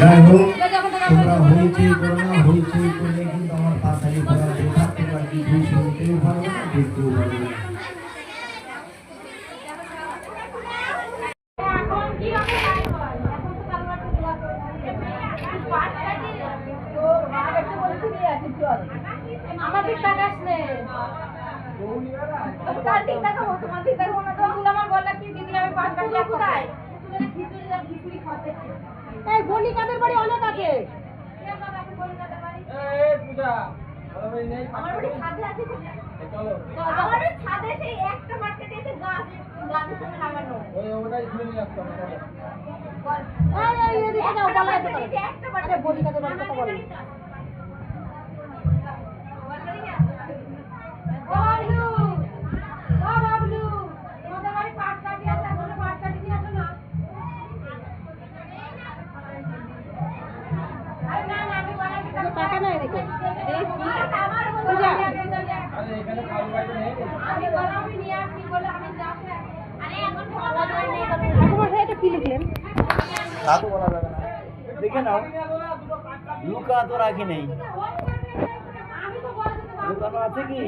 যাই হোক তোমরা হইচই করো না হইচই করলে কিন্তু আমার তাড়াতাড়ি ঘোরা দেখা তোমরা কিছুই শুনতেও পারো না দেখতেও পারো না তো তো তো আমার ঠিক টাকা আসলে। তার ঠিক টাকা তোমার ঠিক টাকা হতো তুমি আমার বললা কি দিদি আমি পাঁচ টাকা কোথায়? এই বলি কাদের বাড়ি? অনেক আছে আমার বাড়ি ছাদে আছে চলো। আমার বাড়ি ছাদে সেই একটা মার্কেটে এসে গাছ গাছের সঙ্গে লাগানো। বল। এই এই এদিকে যাও বলা এই একটা মার্কেটে মার্কেট বলি কাদের বাড়ি কথা বলো। খাওয়া দাওয়া নেই। ঠাকুমার সাথে কি লিখলেন তা তো বলা যাবে না। দেখে নাও লুকা তো রাখি নেই। আমি তো লুকানো আছে কি?